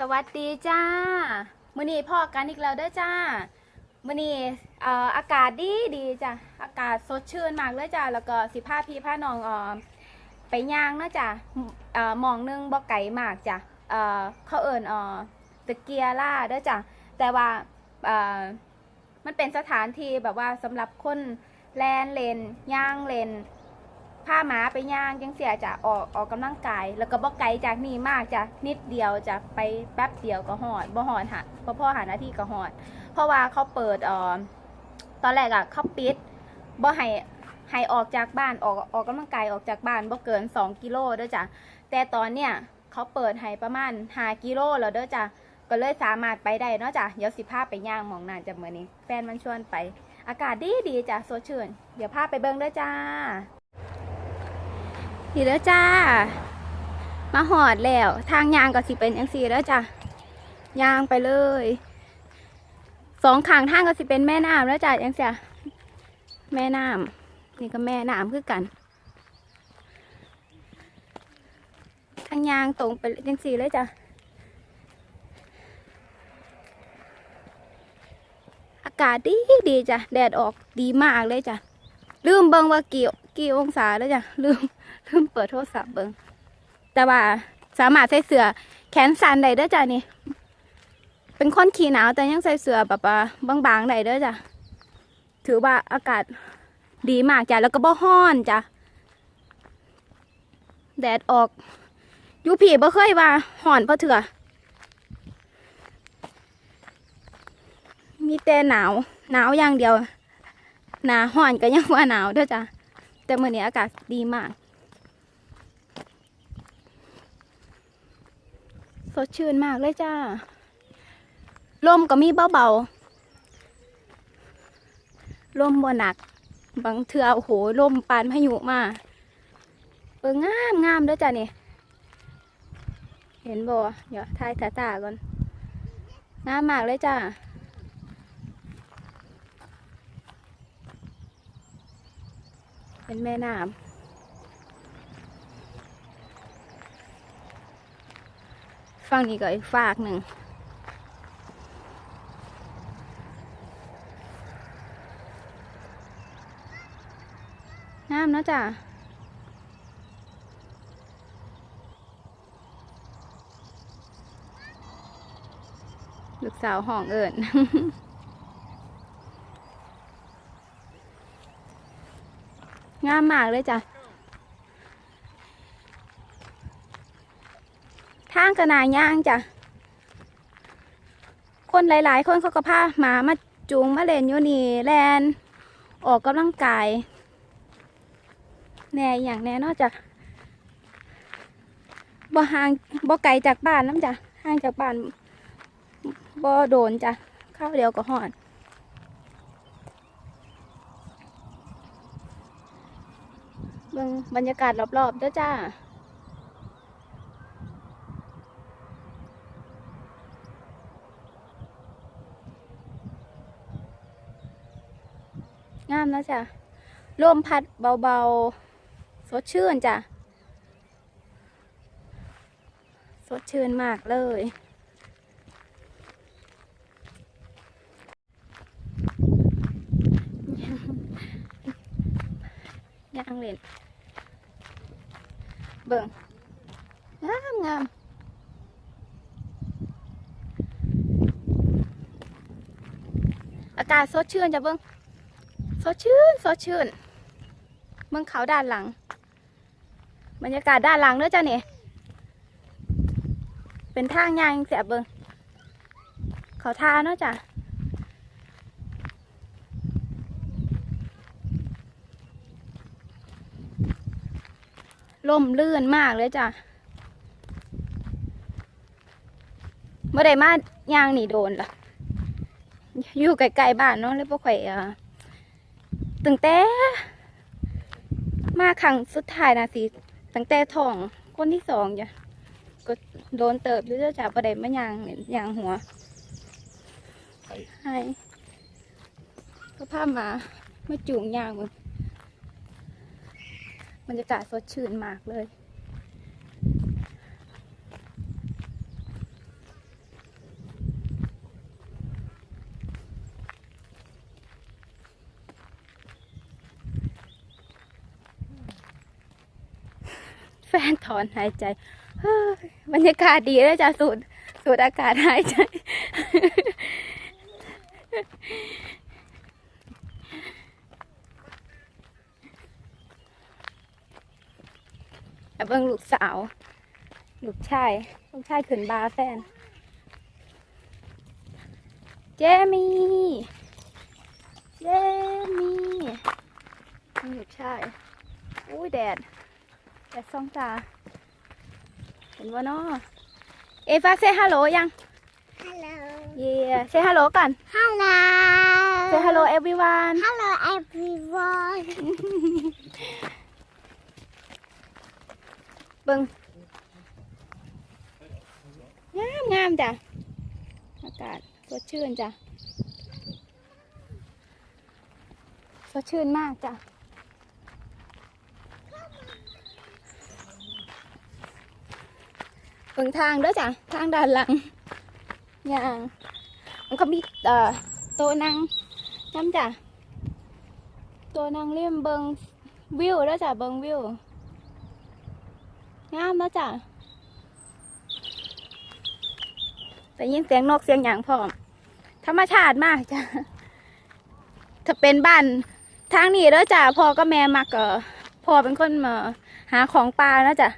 สวัสดีจ้ามื้อนี้พ่อกันอีกแล้วเด้อจ้ามื้อนี้เอ่ออากาศดีดีจ้ะอากาศสดชื่นมากเลยจ้าแล้วก็สิพาพี่พานองเอ่อไปย่างเนาะจ้ะเอ่อมองหนึงบ่ไกลมากจ้ะเอ่อเขาเอิ้นเอ่อตะเกียร่าเด้อจ้ะแต่ว่าเอ่อมันเป็นสถานที่แบบว่าสำหรับคนแลนเลนย่างเลน พาหมาไปย่างจังเสียจะออกออกกำลังกาย แล้วก็บ่ไกลจากนี่มากจะนิดเดียวจะไปแป๊บเดียวก็หอดบ่หอดหาบ่พ่อหาหน้าที่ก็หอด เพราะว่าเขาเปิดอ่อตอนแรกอะเขาปิดบ่ให้ให้ออกจากบ้านออกออกกำลังกายออกจากบ้านบ่เกิน 2 กิโลเด้อจ้ะแต่ตอนเนี้ยเขาเปิดให้ประมาณ5กิโลแล้วเด้อจ้ะก็เลยสามารถไปได้เนาะจ้ะเดี๋ยวสิพาไปย่างมองนั่นจ้ะมื้อนี้ แฟนมันชวนไป อากาศดีดีจ้ะสดชื่น เดี๋ยวพาไปเบิ่งเด้อจ้า นี่แล้วจ้า มาหอดแล้ว ทางยางก็สิเป็นอย่างสี่แล้วจ้ะยางไปเลยสองข้างทางก็สิเป็นแม่น้ำแล้วจ้ะอย่างเสียแม่น้ำนี่ก็แม่น้ำคือกันทางยางตรงไปอย่างสี่เลยจ้ะอากาศดีดีจ้ะแดดออกดีมากเลยจ้ะลืมเบิงว่ากี่ กี่องศาแล้วจ้ะลืมเพิ่มเปิดโทรศัพท์เบิงแต่ว่าสามารถใส่เสื้อแขนสั้นได้เด้อจ้ะนี่ เป็นคนขี้หนาวแต่ยังใส่เสื้อแบบว่าบางๆได้เด้อจ้ะถือว่าอากาศดีมากจ้ะแล้วก็บ่ฮ้อนจ้ะแดดออกอยูผีบ่เคยว่าฮ้อนเพราะเถื่อมีแต่หนาว หนาวอย่างเดียว หนาฮ้อนก็ยังว่าหนาวเด้อจ้ะ แต่เมื้อนี้อากาศดีมาก สดชื่นมากเลยจ้าลมก็มีเบาๆลมบ่หนัก บางเทือโอ้โหลมปานพายุมาเอองามงามเด้อจ้ะนี่เห็นบ่เดี๋ยวทายตาตาก่อนงามมากเลยจ้า เป็นแม่น้ำฝั่งนี้ก็อีกฝากหนึ่งงามนะจ้ะลูกสาวห้องเอิญ งามมากเลยจ้ะทางกระนายย่างจ้ะ คนหลาย ๆ คนเขาก็พาหมามาจูงมาเล่นอยู่นี่แลนออกกำลังกายแน่อย่างแน่นอกจากบ่ห่างบ่ไกลจากบ้านน้ำจ้ะห่างจากบ้านบ่โดนจ้ะเข้าวเดียวก็หอด เบิ่งบรรยากาศรอบๆเด้อจ้า งามแล้วจ้ะลมพัดเบาๆ สดชื่นจ้ะ สดชื่นมากเลยย่างเล่น เบิ่งงามงามอากาศสดชื่นจ้ะเบิ่งสดชื่นสดชื่นเบิ่งเขาด้านหลัง บรรยากาศด้านหลังเด้อจ้ะเนี่ยเป็นทางย่างเสียเบิ่งเขาทาเนาะจ้ะ ล่มลื่นมากเลยจ้ะเมื่อใดมาย่างหนีโดนล่ะ อยู่ไกลๆบ้านเนาะเลยบ่ค่อยเอ่อตั้งแต่มาครั้งสุดท้ายนะสิตั้งแต่ท้องคนที่สองจ้ะก็โดนเติบอยู่เจ้าจ้ะบ่ได้มาย่างย่างหัวให้ก็พามามาจูงย่างมึง บรรยากาศสดชื่นมากเลยแฟนถอนหายใจบรรยากาศดีเลยจ้ะสูดสูดอากาศหายใจ เบิ่งลูกสาว ลูกชาย ลูกชายขึ้นบาร์แฟน เจมี่ เจมี่นี่ลูกชายอุ้ยแดด แดดส่องตา เห็นว่านาะเอฟาเซฮัลโหลยัง Hello. เย่เซฮัลโหลก่อน Hello. เซฮัลโหล everyone Hello, everyone. เบิ่งงามงามจ้ะ อากาศสดชื่นจ้ะ สดชื่นมากจ้ะเบิ่งทางด้อจ้ะ ทางด้านหลังอย่างมันก็มีเอ่อโต๊ะนั่งน้ำจ้ะโต๊ะนั่งเลี่ยมเบิ่งวิวด้อจ้ะเบิ่งวิว งามแล้วจ้ะแต่ยินเสียงนกเสียงหยางพร้อม ธรรมชาติมากจ้ะถ้าเป็นบ้านทางนี้แล้วจ้ะพ่อก็แม่มักเออพ่อเป็นคนมาหาของปลาแล้วจ้ะ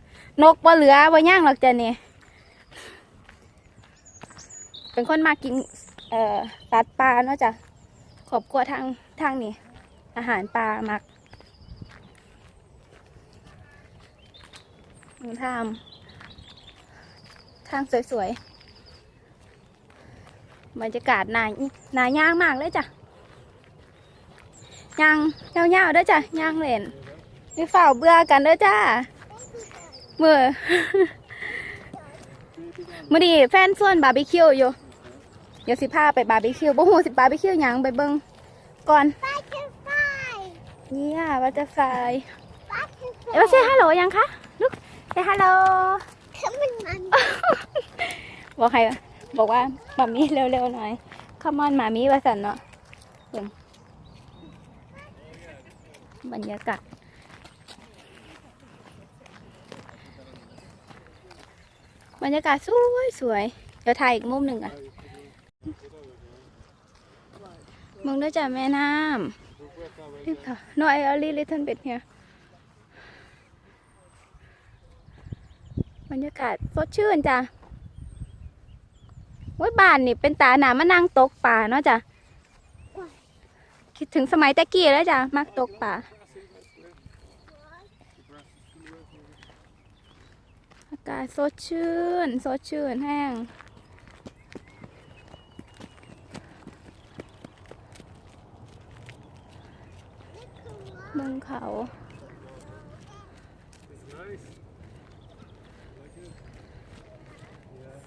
นกบ่เหลือบ่ย่างหรอกจ้ะนี่เป็นคนมากินเอ่อตัดปลาเนาะจ้ะขอบครัวทางทางนี้อาหารปลามัก หนูทำทางสวยๆบรรยากาศหนาหนาย่างมากเลยจ้ะย่างยาวๆเด้อจ้ะย่างเล่นไม่เฝ้าเบื่อกันเด้อจ้ามือมือดีแฟนส่วนบาร์บีคิวอยู่เดี๋ยวสิพาไปบาร์บีคิวบ่หูสิบาร์บีคิวหยังไปเบิ่งก่อน Butterfly. เนี่ยว่าจะไฟ Butterfly. เอ้ยว่าเซฮัลโหลยังคะลูก เซฮัลโหล Come on, Mom. บอกใครบอกว่ามามีเร็วๆหน่อยคอมอนมามีว่าสันเนาะเบิ่งบรรยากาศบรรยากาศสวยสวยเดี๋ยวถ่ายอีกมุมหนึ่งอะมึงด้วยจ้ะแม่น้ำรีบค่ะ no I only little bit here บ บรรยากาศสดชื่นจ้ะโอ้ยบ้านนี่เป็นตาหนามานั่งตกป่าเนาะจ้ะคิดถึงสมัยตะกี้แล้วจ้ะมักตกป่าอากาศสดชื่นสดชื่นแห้งเมืองเขา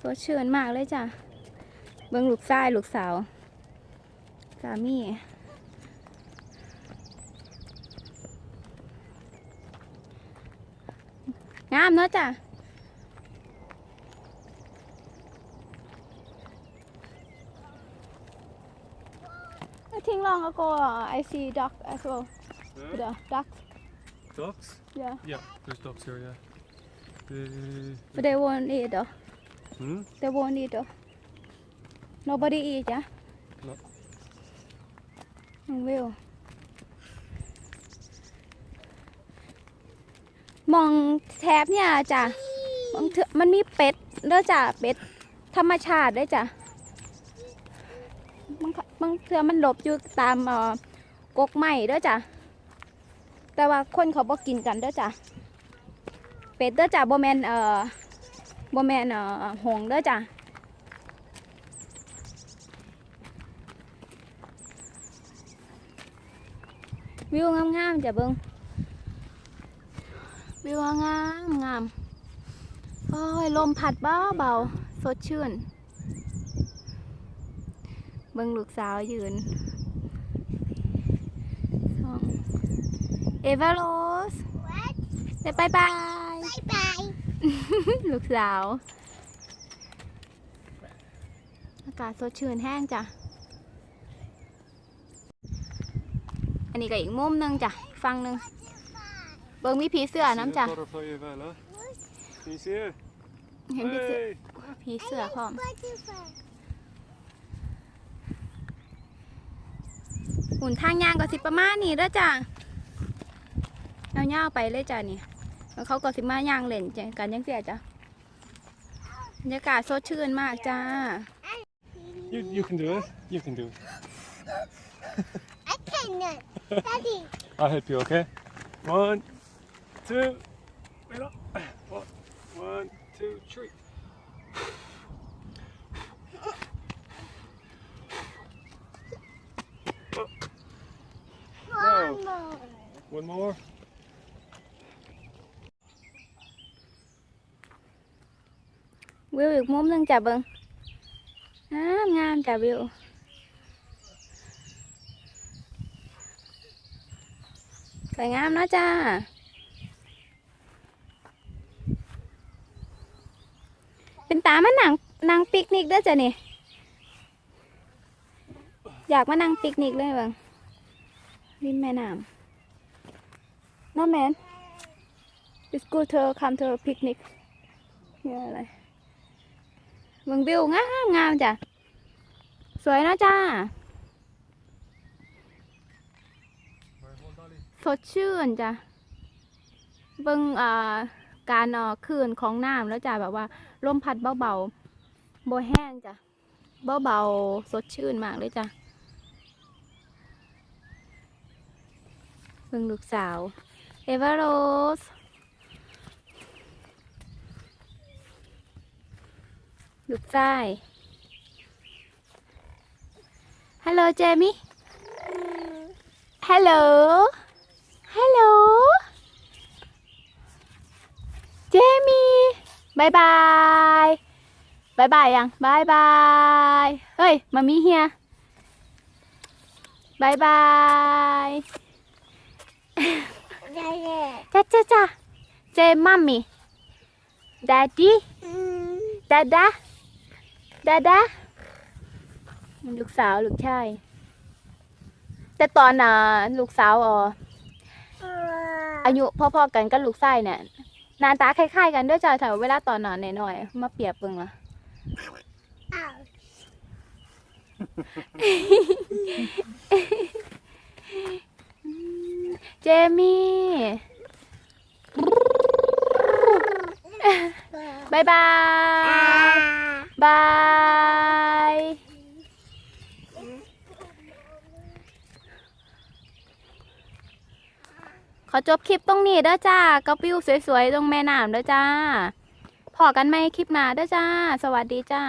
สดชื่นมากเลยจ้ะ เบิ่งลูกชายลูกสาว สามีงามเนาะจ้ะ I think long ago uh, I see duck as well. Yeah. The duck, Ducks? yeah. Yeah, there's ducks here, yeah. The, But they won't eat though. Hmm? They won't eat though. Nobody eat, yeah? No. น้องวิวมองแถบเนี่ยจ้ะมองเถอะมันมีเป็ดเด้อจ้ะเป็ดธรรมชาติเด้อจ้ะบางคบางเทือมันหลบอยู่ตามเอ่อกกไม้เด้อจ้ะแต่ว่าคนเขาบอกกินกันเด้อจ้ะเป็ดเด้อจ้ะบ่แมนเอ่อ บ่แมนเอ่อหงส์เด้อจ้ะวิวงามๆจ้ะเบิงวิวงามงามโอ้ยลมพัดเบาเบาๆสดชื่น เบิงลูกสาวยืนสองเอเวอร์โรส What? เดี๋ยวบายบาย Bye bye. ลูกสาว อากาศสดชื่นแห้งจ้ะ อันนี้ก็อีกมุมหนึงจ้ะอีกฝั่งหนึ่งเบิ่งมีผีเสื้อน้ำจ้ะ Butterfly as well, huh? Can you see her? เห็นผีเสือ Hey. ผีเสือพร้อม butterfly. หุ่นทางยางก็สิประมาณนี้แล้วจ้ะเอาเงาไปเลยจ้ะนี่ แล้วเขาก็สิมาย่างเล่นจ้ะกันยังเสียจ้ะบรรยากาศสดชื่นมากจ้า You, you can do it. You can do it. I cannot. Daddy. I'll help you, okay? One, two, wait up. One, one, two, three. One more. One more. วิวอีกมุมนึงจ้ะเบิงงามงามจ้ะวิวสวยงามเนาะจ้าเป็นตามันนังนางปิกนิกด้อจ้ะนี่อยากมานั่งปิกนิกเลยเบิงริมแม่น้ำน้าแมน It's good to come to a picnic เนี่ยอะไร เมืองวิวงามงามจ้ะ สวยนะจ้า สดชื่นจ้ะ เบิ่งอ่าการอ่อคืนของน้ำแล้วจ้ะแบบว่าลมพัดเบาๆโบแห้งจ้ะเบาๆสดชื่นมากเลยจ้ะเบิ่งลูกสาว เอเวอร์โรส ลูกชายฮัลโหลเจมี่ฮัลโหลฮัลโหลเจมี่บายบายบายบายยังบายบายเฮ้ยมามีเฮียบายบาย Daddy. จ้าจ้าจ้าเจมัมมี่ด d ดี้ Mm. ดาดา ดาดาลูกสาวลูกชายแต่ตอนน่ะลูกสาวอ๋อ Uh, อายุพ่อๆกันกับลูกชายเนี่ยหน้าตาคล้ายๆกันเด้วยจ้าแต่เวลาตอนนอนหน่อยๆมาเปรียบเบิ่งละ ouch. เจมี่ บายบายบายขอจบคลิปตรงนี้เด้อจ้ากับวิวสวยๆ ตรงแม่น้ำเด้อจ้าพอกันไหมคลิปหน้าเด้อจ้า สวัสดีจ้า